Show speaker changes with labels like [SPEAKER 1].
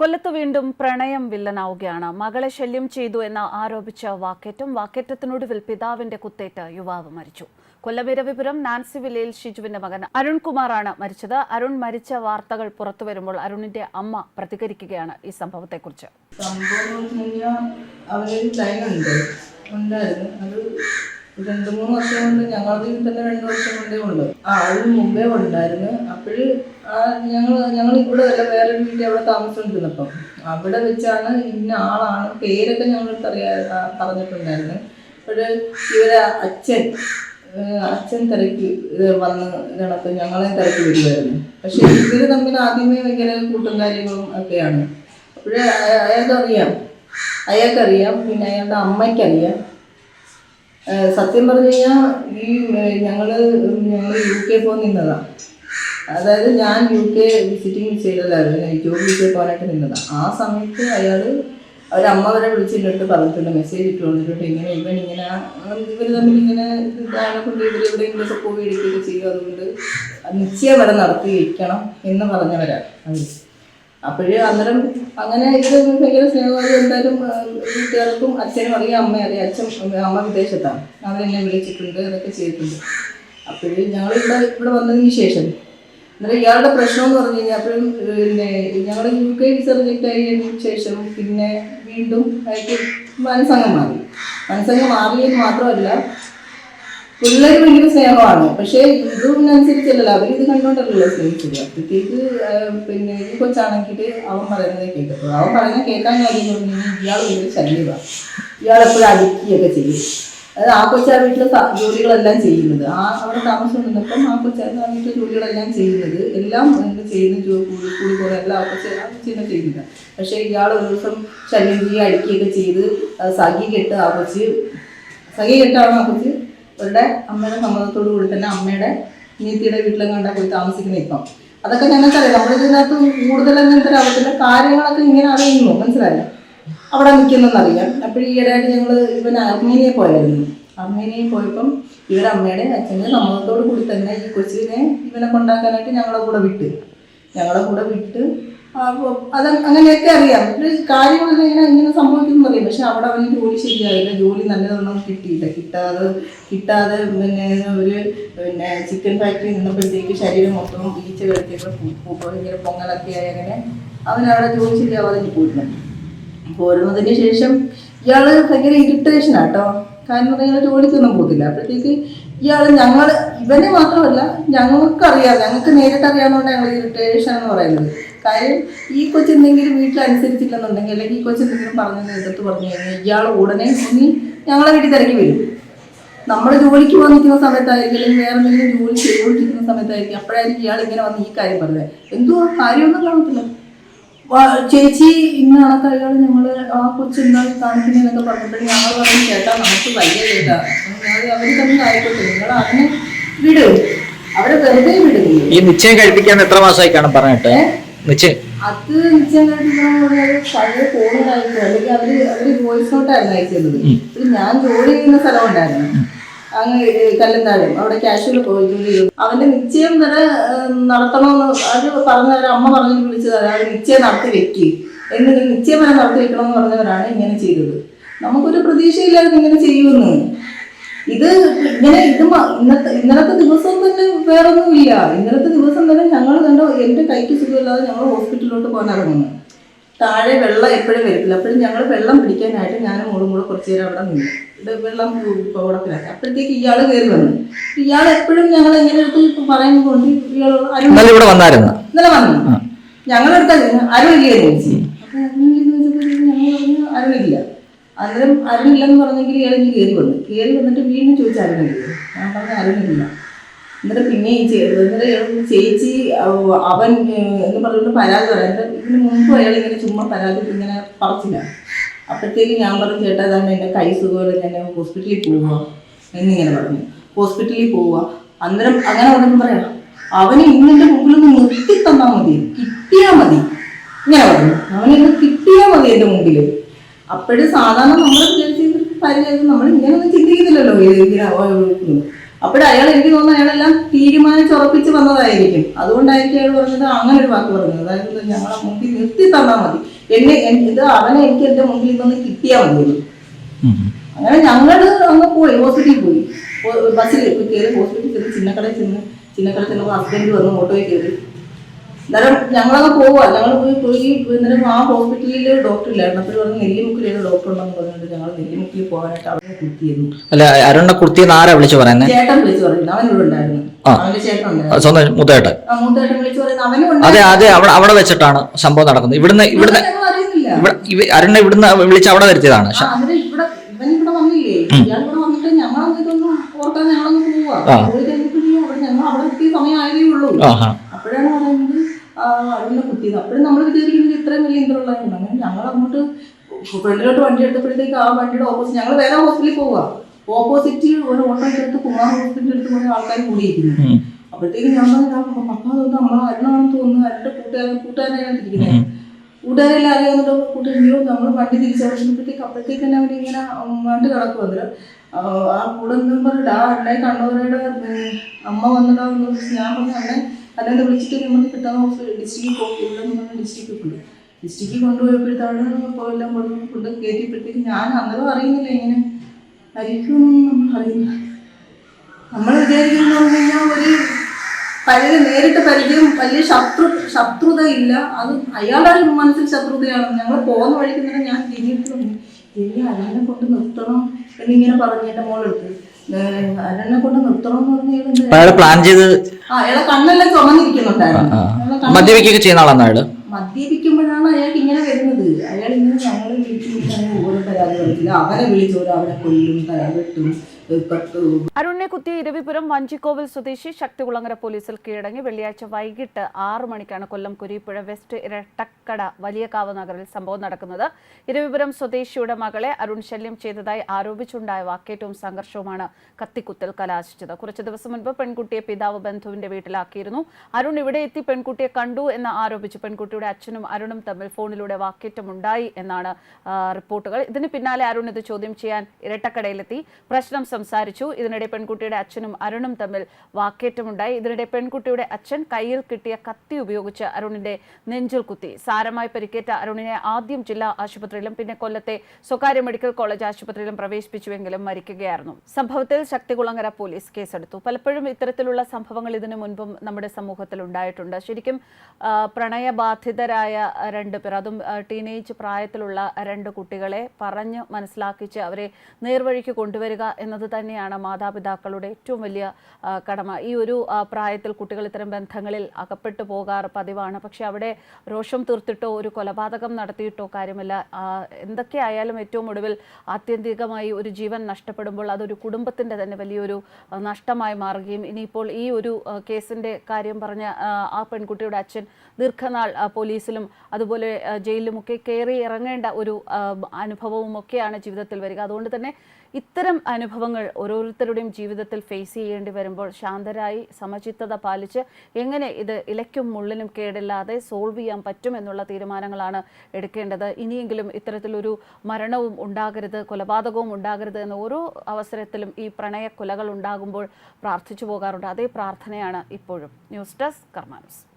[SPEAKER 1] കൊല്ലത്ത് വീണ്ടും പ്രണയം വില്ലനാവുകയാണ്. മകളെ ശല്യം ചെയ്തു എന്ന് ആരോപിച്ച വാക്കേറ്റം വാക്കേറ്റത്തിനൊടുവിൽ പിതാവിന്റെ കുത്തേറ്റ് യുവാവ് മരിച്ചു. കൊല്ലമിരവിപുരം നാൻസി വില്ലയിൽ ഷിജുവിന്റെ മകൻ അരുൺകുമാറാണ് മരിച്ചത്. അരുൺ മരിച്ച വാർത്തകൾ പുറത്തു വരുമ്പോൾ അരുണിന്റെ അമ്മ പ്രതികരിക്കുകയാണ് ഈ സംഭവത്തെക്കുറിച്ച്.
[SPEAKER 2] അത് രണ്ട് മൂന്ന് വർഷം കൊണ്ട് ഞങ്ങളതിൽ തന്നെ രണ്ട് വർഷം കൊണ്ടേ ഉണ്ട് ആ അതിന് മുമ്പേ ഉണ്ടായിരുന്നു. അപ്പോഴ് ഞങ്ങൾ ഞങ്ങൾ ഇവിടെ അല്ല വേറൊരു വീട്ടിൽ അവിടെ താമസിച്ചുകൊണ്ടിരുന്നപ്പം. അവിടെ വെച്ചാണ് ഇന്ന ആളാണ് പേരൊക്കെ ഞങ്ങൾക്ക് അറിയാ പറഞ്ഞിട്ടുണ്ടായിരുന്നു. അപ്പോഴ് ഇവരെ അച്ഛൻ അച്ഛൻ തിരക്കി വന്ന് ഇതിനകത്ത് ഞങ്ങളെ തിരക്കി വരുമായിരുന്നു പക്ഷെ ഇവർ തമ്മിൽ ആദ്യമേ ഭയങ്കര കൂട്ടും കാര്യങ്ങളും ഒക്കെയാണ്. അപ്പോഴേ അയാൾക്കറിയാം. അയാൾക്കറിയാം പിന്നെ അയാളുടെ അമ്മയ്ക്കറിയാം. സത്യം പറഞ്ഞു കഴിഞ്ഞാൽ ഈ ഞങ്ങൾ ഞങ്ങൾ യു കെ പോകുന്നതാണ് അതായത് ഞാൻ യു കെ വിസിറ്റിംഗ് ചെയ്തതായിരുന്നു. യു കെ പോകാനായിട്ട് നിന്നത്. ആ സമയത്ത് അയാൾ അവരമ്മ വരെ വിളിച്ചിട്ട് പറഞ്ഞിട്ടുണ്ട്. മെസ്സേജ് ഇട്ട് വന്നിട്ടുണ്ട്. ഇങ്ങനെ ഇവൻ ഇങ്ങനെ ഇവർ തമ്മിൽ ഇങ്ങനെ ഇതാണ് കൊണ്ട് ഇവർ എവിടെയെങ്കിലുമൊക്കെ പോയി എടുക്കുകയൊക്കെ ചെയ്യും. അതുകൊണ്ട് നിശ്ചയം വരെ നടത്തിയിരിക്കണം എന്ന് പറഞ്ഞവരാ അവർ അപ്പോഴേ അന്നേരം അങ്ങനെ ഇത് ഭയങ്കര സ്നേഹമായി എന്തായാലും വീട്ടുകാർക്കും അച്ഛനും അറിയാം അമ്മ അറിയാം. അച്ഛൻ അമ്മ വിദേശത്താണ് അവരെന്നെ വിളിച്ചിട്ടുണ്ട് അതൊക്കെ ചെയ്തിട്ടുണ്ട്. അപ്പോഴും ഞങ്ങൾ ഇവിടെ ഇവിടെ വന്നതിന് ശേഷം അന്നേരം ഇയാളുടെ പ്രശ്നം എന്ന് പറഞ്ഞു കഴിഞ്ഞാൽ അപ്പോഴും പിന്നെ ഞങ്ങൾ യു കെ വിസ റിജക്റ്റ് ആയതിനു ശേഷം പിന്നെ വീണ്ടും അയാൾക്ക് മനസ്സംഗം മാറി. മനസ്സംഗം മാറിയത് മാത്രമല്ല പിള്ളേർ ഭയങ്കര സ്നേഹമാണ്. പക്ഷേ ഇതിനനുസരിച്ചല്ലല്ലോ അവരിത് ഇത് സ്നേഹിച്ചത്. അപ്പോഴത്തേക്ക് പിന്നെ ഈ കൊച്ചാണെങ്കിൽ അവൻ പറയുന്നതേ കേൾക്കത്തുള്ളൂ അവൻ പറയുന്നത് കേൾക്കാൻ കാര്യം ഇയാൾ ഭയങ്കര ശല്യമാണ് ഇയാളെപ്പോഴും അടുക്കിയൊക്കെ ചെയ്യും. അതായത് ആ കൊച്ചാർ വീട്ടിലെ ജോലികളെല്ലാം ചെയ്യുന്നത്. ആ അവിടെ താമസം നിന്നപ്പം ആ കൊച്ചായിരുന്നു ആ വീട്ടിലെ ജോലികളെല്ലാം ചെയ്യുന്നത്. എല്ലാം ചെയ്യുന്ന കൂടി കൂടി പോലെ എല്ലാം ആ കൊച്ചു ആ കൊച്ചിനെ ചെയ്യുന്നില്ല പക്ഷേ ഇയാൾ ഒരു ദിവസം ശല്യം ചെയ്യുക അടിക്കുകയൊക്കെ ചെയ്ത് സഖി കെട്ട് ആ കൊച്ച് സഖി കെട്ടാണ് ആ കൊച്ച് അവരുടെ അമ്മയുടെ സമ്മതത്തോടു കൂടി തന്നെ അമ്മയുടെ നീത്തിയുടെ വീട്ടിലെങ്ങാണ്ടാ പോയി താമസിക്കുന്ന ഇപ്പം. അതൊക്കെ ഞങ്ങൾക്കറിയാം. നമ്മളിതിനകത്ത് കൂടുതൽ അങ്ങനത്തെ കാര്യങ്ങളൊക്കെ ഇങ്ങനെ അറിയുന്നു മനസ്സിലായോ? അവിടെ നിൽക്കുന്നെന്നറിയാം. അപ്പോൾ ഈയിടെയായിട്ട് ഞങ്ങൾ ഇവൻ അർമേനിയെ പോയായിരുന്നു. അർമേനിയയിൽ പോയപ്പം ഇവരുടെ അമ്മയുടെ അച്ഛന്റെ സമ്മതത്തോട് കൂടി തന്നെ ഈ കൊച്ചിനെ ഇവനെ കൊണ്ടാക്കാനായിട്ട് ഞങ്ങളെ കൂടെ വിട്ട്. ഞങ്ങളെ കൂടെ വിട്ട്. അത് അങ്ങനെയൊക്കെ അറിയാം. ഒരു കാര്യങ്ങളൊക്കെ ഇങ്ങനെ ഇങ്ങനെ സംഭവിക്കുന്നു അറിയാം. പക്ഷെ അവിടെ അവന് ജോലി ശരിയായില്ല. ജോലി നല്ലതൊന്നും കിട്ടിയില്ല. കിട്ടാതെ കിട്ടാതെ പിന്നെ ഒരു പിന്നെ ചിക്കൻ ഫാക്ടറി നിന്നപ്പോഴത്തേക്ക് ശരീരം മൊത്തം ഈച്ച കിടത്തിയപ്പോൾ ഇങ്ങനെ പൊങ്ങലൊക്കെ ആയി അങ്ങനെ അവനവിടെ ജോലി ശരിയാവാതെ പോയിരുന്നു. പോരുന്നതിന് ശേഷം ഇയാൾ ഭയങ്കര ഇറിറ്റേഷൻ ആട്ടോ കാരണം ഇയാൾ ജോലിക്കൊന്നും പോകത്തില്ല. അപ്പോഴത്തേക്ക് ഇയാൾ ഞങ്ങൾ ഇവനെ മാത്രമല്ല ഞങ്ങൾക്കറിയാം ഞങ്ങൾക്ക് നേരിട്ട് അറിയാവുന്നതുകൊണ്ട് ഞങ്ങൾ ഇറിറ്റേഷൻ എന്ന് പറയുന്നത്. കാര്യം ഈ കൊച്ചു എന്തെങ്കിലും വീട്ടിൽ അനുസരിച്ചില്ലെന്നുണ്ടെങ്കിൽ അല്ലെങ്കിൽ ഈ കൊച്ചു എന്തെങ്കിലും പറഞ്ഞു എതിർത്ത് പറഞ്ഞു കഴിഞ്ഞാൽ ഇയാൾ ഉടനെ ഇനി ഞങ്ങളെ വീട്ടിൽ തിരക്കി വരും. നമ്മൾ ജോലിക്ക് വന്നിരിക്കുന്ന സമയത്തായിരിക്കും അല്ലെങ്കിൽ വേറെ എന്തെങ്കിലും ജോലി ചെയ്തുകൊണ്ടിരിക്കുന്ന സമയത്തായിരിക്കും അപ്പോഴായിരിക്കും ഇയാൾ ഇങ്ങനെ വന്ന് ഈ കാര്യം പറഞ്ഞത് എന്തോ കാര്യമൊന്നും കാണത്തില്ല. ചേച്ചി ഇന്ന കണക്കറിയാൾ ഞങ്ങൾ ആ കൊച്ചെന്താണ് കാണിക്കുന്നതെന്നൊക്കെ പറഞ്ഞപ്പോൾ ഞങ്ങൾ പറഞ്ഞു ചേട്ടാ നമുക്ക് വലിയ ചേട്ടാ. ഞങ്ങൾ അവർ തമ്മിൽ ആയിക്കോട്ടെ നിങ്ങൾ അതിനെ വിടൂ. അവരെ വെറുതെ വിടുകയും
[SPEAKER 3] ഈ നിശ്ചയം കഴിപ്പിക്കാൻ എത്ര മാസമായി കാണാൻ പറഞ്ഞിട്ട് നിശ്ചയം.
[SPEAKER 2] അത് നിശ്ചയം കഴിപ്പിക്കണമെന്ന് പഴയ ഫോണിലായിരുന്നു അല്ലെങ്കിൽ അവർ അവർ വോയിസ് നോട്ടായിരുന്നു അയച്ചിരുന്നത് ഞാൻ ജോലി ചെയ്യുന്ന സ്ഥലം ഉണ്ടായിരുന്നു അങ്ങ് കല്ലുന്നാലും അവിടെ ക്യാഷ്വൽ പോയി അവന്റെ നിശ്ചയം വരെ നടത്തണമെന്ന് അത് പറഞ്ഞവരെ അമ്മ പറഞ്ഞു വിളിച്ചതാണ് അവർ നിശ്ചയം നടത്തി വെക്കി. എന്നിട്ട് നിശ്ചയം വരെ നടത്തി വെക്കണമെന്ന് പറഞ്ഞവരാണ് ഇങ്ങനെ ചെയ്തത്. നമുക്കൊരു പ്രതീക്ഷയില്ലായിരുന്നു ഇങ്ങനെ ചെയ്യുമെന്ന് ഇത് ഇങ്ങനെ ഇത് ഇന്നത്തെ ഇന്നലത്തെ ദിവസം തന്നെ വേറൊന്നുമില്ല. ഇന്നലത്തെ ദിവസം തന്നെ ഞങ്ങൾ കണ്ടോ എന്റെ കൈക്ക് സുഖമില്ലാതെ ഞങ്ങൾ ഹോസ്പിറ്റലിലോട്ട് പോകാൻ ഇറങ്ങുന്നു. താഴെ വെള്ളം എപ്പോഴും വരത്തില്ല. അപ്പോഴും ഞങ്ങൾ വെള്ളം പിടിക്കാനായിട്ട് ഞാനും മോളും കൂടെ കുറച്ച് നേരം അവിടെ നിന്നു ഇത് വെള്ളം കുടത്തിലാക്കി അപ്പോഴത്തേക്ക് ഇയാൾ കയറി വന്നു. ഇയാൾ എപ്പോഴും ഞങ്ങൾ എങ്ങനെ എടുത്ത് പറയുന്നത് കൊണ്ട് ഇയാൾ അരുൺ
[SPEAKER 3] ഇവിടെ വന്നായിരുന്നു.
[SPEAKER 2] ഇന്നലെ വന്നു ഞങ്ങളെടുത്ത അരുണില്ലേ ചോദിച്ചു അപ്പൊ അരുണില്ലെന്ന് ഞങ്ങൾ പറഞ്ഞു അരുണില്ല അന്നേരം അരുണില്ലെന്ന് പറഞ്ഞെങ്കിൽ ഇയാൾ ഇനി കയറി വന്നു. കയറി വന്നിട്ട് വീണ്ടും ചോദിച്ചു അരുണില്ലേ ഞാൻ പറഞ്ഞു അരുണില്ല എന്നിട്ട് പിന്നെ ഈ എന്നിട്ട് ചേച്ചി അവൻ എന്ന് പറഞ്ഞുകൊണ്ട് പരാതി പറയാം. എന്നിട്ട് ഇതിന് മുമ്പ് അയാൾ ഇങ്ങനെ ചുമ്മാ പരാതി ഇങ്ങനെ പറച്ചില്ല അപ്പോഴത്തേക്ക് ഞാൻ പറഞ്ഞു ചേട്ടാ അതാണ് എന്റെ കൈ സുഖമില്ല ഞാൻ ഹോസ്പിറ്റലിൽ പോവുക എന്നിങ്ങനെ പറഞ്ഞു. ഹോസ്പിറ്റലിൽ പോവുക അന്നേരം അങ്ങനെ ഉണ്ടെന്ന് പറയാം അവന് ഇന്നിന്റെ മുമ്പിൽ നിന്ന് നിർത്തി തന്നാൽ മതി കിട്ടിയാ മതി. ഇങ്ങനെ പറഞ്ഞു. അവനിന്ന് കിട്ടിയാ മതി എന്റെ മുമ്പിൽ അപ്പോഴും സാധാരണ നമ്മൾ വിചാരിച്ച പരിചയം നമ്മൾ ചിന്തിക്കുന്നില്ലല്ലോ ഇങ്ങനെ ഓ- ഉം. അപ്പോഴും അയാൾ എനിക്ക് തോന്നുന്നു അയാളെല്ലാം തീരുമാനിച്ചുറപ്പിച്ച് വന്നതായിരിക്കും. അതുകൊണ്ടായിരിക്കും അയാൾ പറഞ്ഞത് അങ്ങനെ ഒരു വാക്ക് പറഞ്ഞത്. അതായത് ഞങ്ങളെ മുമ്പിൽ നിർത്തി തന്നാൽ മതി. എന്നെ ഇത് അവനെ എനിക്ക് എന്റെ മുമ്പിൽ നിന്ന് കിട്ടിയാൽ മതി. അങ്ങനെ ഞങ്ങൾ അങ്ങ് പോയി. ഹോസ്പിറ്റലിൽ പോയി. ബസ്സിൽ കയറി ഹോസ്പിറ്റലിൽ ചെന്ന് ചിന്നക്കടയിൽ ചെന്ന് ചിന്നക്കടയിൽ ചെന്നപ്പോൾ ഹസ്ബൻഡ് വന്ന് ഓട്ടോയിൽ കയറി അന്നേരം ഞങ്ങളങ്ങ് പോവാ. ഞങ്ങൾ പോയി പോയി അന്നേരം ആ ഹോസ്പിറ്റലിൽ ഡോക്ടർ ഇല്ലായിരുന്നു. അപ്പോൾ പറഞ്ഞു നെല്ലിമുക്കിൽ ഡോക്ടർ ഉണ്ടെന്ന് പറഞ്ഞിട്ട് ഞങ്ങൾ നെല്ലിമുക്കിൽ പോകാനായിട്ട് അവിടെ കുത്തിയിരുന്നു.
[SPEAKER 3] അല്ല അരുണ കുത്തിയെന്ന് ആരാ വിളിച്ചു പറയുന്നത്
[SPEAKER 2] ചേട്ടൻ വിളിച്ചു പറയുന്നത് അവൻ ഇവിടെ ഉണ്ടായിരുന്നു. അവന്റെ ചേട്ടൻ ഉണ്ടായിരുന്നു.
[SPEAKER 3] സ്വന്തം മുത്തേട്ടൻ
[SPEAKER 2] ആ മൂത്തേട്ടൻ വിളിച്ചു പറയുന്നു. അവനും
[SPEAKER 3] അതെ
[SPEAKER 2] ഉണ്ടായിരുന്നു.
[SPEAKER 3] അതെ അവിടെ അവിടെ വെച്ചിട്ടാണ് സംഭവം നടക്കുന്നത്. ഇവിടുന്ന് ഇവിടുന്ന്
[SPEAKER 2] ഞങ്ങൾ അറിയുന്നില്ല.
[SPEAKER 3] ഇവിടെ ഇവ- അരുണിനെ ഇവിടുന്ന് വിളിച്ച് അവിടെ വരുത്തിയതാണ്.
[SPEAKER 2] ആ, അതിന് ഇവിടെ ഇവൻ ഇവിടെ വന്നില്ലേ? ഇയാൾ ഇവിടെ വന്നിട്ട് ഞങ്ങളൊന്നും ഇതൊന്നും ഓർക്കാൻ ഞങ്ങളൊന്ന് പോവാ.
[SPEAKER 3] ആ.
[SPEAKER 2] പോയി കഴിഞ്ഞപ്പോഴേ അവിടെ ഞങ്ങൾ അവിടെ എത്തിയ സമയമായതേ ഉള്ളൂ.
[SPEAKER 3] ആഹാ.
[SPEAKER 2] അപ്പോഴാണ് പറയുന്നത് അരുണിനെ കുത്തിയത്. അപ്പോഴും നമ്മൾ വിചാരിക്കുന്നത് ഇത്രയും വലിയ ഇന്ദ്രമുള്ളതാണ് അങ്ങനെ ഞങ്ങൾ അങ്ങോട്ട് ഫ്രണ്ടിലോട്ട് വണ്ടി എടുത്തപ്പോഴത്തേക്ക് ആ വണ്ടിയുടെ ഓപ്പോസിറ്റ് ഞങ്ങൾ വേറെ ഹോസ്പിറ്റലിൽ പോവാ. ഓപ്പോസിറ്റ് ഒരു ഓട്ടോ എടുത്ത് കുമാർ ഹോസ്പിറ്റലിൽ എടുത്ത് കുറെ ആൾക്കാർ കൂടിയിരിക്കുന്നു. അപ്പോഴത്തേക്ക് ഞാൻ പറഞ്ഞു പപ്പ തോന്നുന്നു നമ്മളെ അരുണാണെന്ന് തോന്നുന്നു. അരുടെ കൂട്ടുകാരൻ കൂട്ടുകാരാണ് ഇരിക്കുന്നത് കൂട്ടുകാരെല്ലാം അറിയാവുന്നത് കൂട്ടുകാരോ നമ്മൾ വണ്ടി തിരിച്ചടച്ചപ്പോഴത്തേക്ക് അപ്പോഴത്തേക്ക് തന്നെ അവർ ഇങ്ങനെ വേണ്ടി കിടക്കും അതിൽ ആ കൂടെ നിന്നും പറഞ്ഞിട്ട് ആ അണ്ണയെ കണ്ണൂരയുടെ അമ്മ വന്നിട്ടാണെന്ന് ഞാൻ പറഞ്ഞു അണ്ണെ അന്നെ വിളിച്ചിട്ട് നമ്മൾ കിട്ടാൻ ഡിസ്ട്രിക്റ്റിൽ പോകും ഇവിടെ നിന്ന് ഡിസ്ട്രിക്റ്റ് കൊണ്ട് ഡിസ്ട്രിക്റ്റിൽ കൊണ്ടുപോയപ്പോഴത്താണ് ഇപ്പോൾ എല്ലാം കൊണ്ട് കൊണ്ട് കയറ്റിയപ്പോഴത്തേക്ക് ഞാൻ അന്നേരം അറിയുന്നില്ല ഇങ്ങനെ. മരിക്കുമെന്നൊന്നും നമ്മൾ അറിയുന്നില്ല. നമ്മൾ വിചാരിക്കുന്ന കഴിഞ്ഞാൽ ഒരു പരിചയം നേരിട്ട് പരിചയം വലിയ ശത്രു ശത്രുത ഇല്ല. അത് അയാളുടെ മനസ്സിൽ ശത്രുതയാണ്. ഞങ്ങൾ പോകുന്ന വഴിക്ക് തന്നെ ഞാൻ തിരിഞ്ഞിട്ട് പറഞ്ഞു ഇനി അയാളെ കൊണ്ട് നിർത്തണം എന്നിങ്ങനെ പറഞ്ഞു എന്റെ മോളെടുത്ത്.
[SPEAKER 3] പ്ലാൻ ചെയ്ത്?
[SPEAKER 2] കണ്ണെല്ലാം ചുമന്നിരിക്കുന്നുണ്ടായിരുന്നു.
[SPEAKER 3] മദ്യപിക്കുകയൊക്കെ ചെയ്യുന്ന ആളാണ് അയാൾ?
[SPEAKER 2] മദ്യപിക്കുമ്പോഴാണ് അയാൾക്ക് ഇങ്ങനെ വരുന്നത്. അയാൾ ഇങ്ങനെ ഞങ്ങളെ വിളിച്ചു ഓരോ പരാതി അവനെ വിളിച്ചോരോ അവനെ കൊല്ലും വെട്ടും
[SPEAKER 1] കുത്തിയ ഇരവിപുരം വഞ്ചിക്കോവിൽ സ്വദേശി ശക്തികുളങ്ങര പോലീസിൽ കീഴടങ്ങി വെള്ളിയാഴ്ച വൈകിട്ട് ആറ് മണിക്കാണ് കൊല്ലം കുരിപ്പുഴ വെസ്റ്റ് ഇരട്ടക്കട വലിയകാവ് നഗറിൽ സംഭവം നടക്കുന്നത്. ഇരവിപുരം സ്വദേശിയുടെ മകളെ അരുൺ ശല്യം ചെയ്തതായി ആരോപിച്ചുണ്ടായ വാക്കേറ്റവും സംഘർഷവുമാണ് കത്തിക്കുത്തൽ കലാശിച്ചത്. കുറച്ചു ദിവസം മുൻപ് പെൺകുട്ടിയെ പിതാവ് ബന്ധുവിന്റെ വീട്ടിലാക്കിയിരുന്നു. അരുൺ ഇവിടെ എത്തി പെൺകുട്ടിയെ കണ്ടു എന്ന് ആരോപിച്ച് പെൺകുട്ടിയുടെ അച്ഛനും അരുണും തമ്മിൽ ഫോണിലൂടെ വാക്കേറ്റമുണ്ടായി എന്നാണ് റിപ്പോർട്ടുകൾ. ഇതിന് പിന്നാലെ അരുൺ ഇത് ചോദ്യം ചെയ്യാൻ ഇരട്ടക്കടയിലെത്തി. പ്രശ്നം സംസാരിച്ചു. ഇതിനിടെ പെൺകുട്ടിയുടെ അച്ഛനും അരുണും തമ്മിൽ വാക്കേറ്റമുണ്ടായി. ഇതിനിടെ പെൺകുട്ടിയുടെ അച്ഛൻ കയ്യിൽ കിട്ടിയ കത്തി ഉപയോഗിച്ച് അരുണിന്റെ നെഞ്ചിൽ കുത്തി. സാരമായി പരിക്കേറ്റ അരുണിനെ ആദ്യം ജില്ലാ ആശുപത്രിയിലും പിന്നെ കൊല്ലത്തെ സ്വകാര്യ മെഡിക്കൽ കോളേജ് ആശുപത്രിയിലും പ്രവേശിപ്പിച്ചുവെങ്കിലും മരിക്കുകയായിരുന്നു. സംഭവത്തിൽ ശക്തികുളങ്ങര പോലീസ് കേസെടുത്തു. പലപ്പോഴും ഇത്തരത്തിലുള്ള സംഭവങ്ങൾ ഇതിനു മുൻപും നമ്മുടെ സമൂഹത്തിൽ ഉണ്ടായിട്ടുണ്ട്. ശരിക്കും പ്രണയബാധിതരായ രണ്ട് പേർ അതും ടീനേജ് പ്രായത്തിലുള്ള രണ്ട് കുട്ടികളെ പറഞ്ഞ് മനസ്സിലാക്കിച്ച് അവരെ നേർവഴിക്ക് കൊണ്ടുവരിക എന്നത് തന്നെയാണ് മാതാപിതാക്കളുടെ ഏറ്റവും വലിയ കടമ. ഈ ഒരു പ്രായത്തിൽ കുട്ടികൾ ഇത്തരം ബന്ധങ്ങളിൽ അകപ്പെട്ടു പോകാറ് പതിവാണ്. പക്ഷെ അവിടെ രോഷം തീർത്തിട്ടോ ഒരു കൊലപാതകം നടത്തിയിട്ടോ കാര്യമില്ല. എന്തൊക്കെ ആയാലും ഏറ്റവും ഒടുവിൽ ആത്യന്തികമായി ഒരു ജീവൻ നഷ്ടപ്പെടുമ്പോൾ അതൊരു കുടുംബത്തിന്റെ തന്നെ വലിയൊരു നഷ്ടമായി മാറുകയും ഇനിയിപ്പോൾ ഈ ഒരു കേസിന്റെ കാര്യം പറഞ്ഞ ആ, പെൺകുട്ടിയുടെ അച്ഛൻ ദീർഘനാൾ പോലീസിലും അതുപോലെ ജയിലിലുമൊക്കെ കയറി ഇറങ്ങേണ്ട ഒരു അനുഭവവും ഒക്കെയാണ് ജീവിതത്തിൽ വരിക. അതുകൊണ്ട് തന്നെ ഇത്തരം അനുഭവങ്ങൾ ഓരോരുത്തരുടെയും ജീവിതത്തിൽ ഫേസ് ചെയ്യേണ്ടി വരുമ്പോൾ ശാന്തരായി സമചിത്തത പാലിച്ച് എങ്ങനെ ഇത് ഇലയ്ക്കും മുള്ളിനും കേടില്ലാതെ സോൾവ് ചെയ്യാൻ പറ്റും എന്നുള്ള തീരുമാനങ്ങളാണ് എടുക്കേണ്ടത്. ഇനിയെങ്കിലും ഇത്തരത്തിലൊരു മരണവും ഉണ്ടാകരുത് കൊലപാതകവും ഉണ്ടാകരുത് എന്ന ഓരോ അവസരത്തിലും ഈ പ്രണയ കൊലകൾ ഉണ്ടാകുമ്പോൾ പ്രാർത്ഥിച്ചു പോകാറുണ്ട്. അതേ പ്രാർത്ഥനയാണ് ഇപ്പോഴും. News desk കർമാനസ്.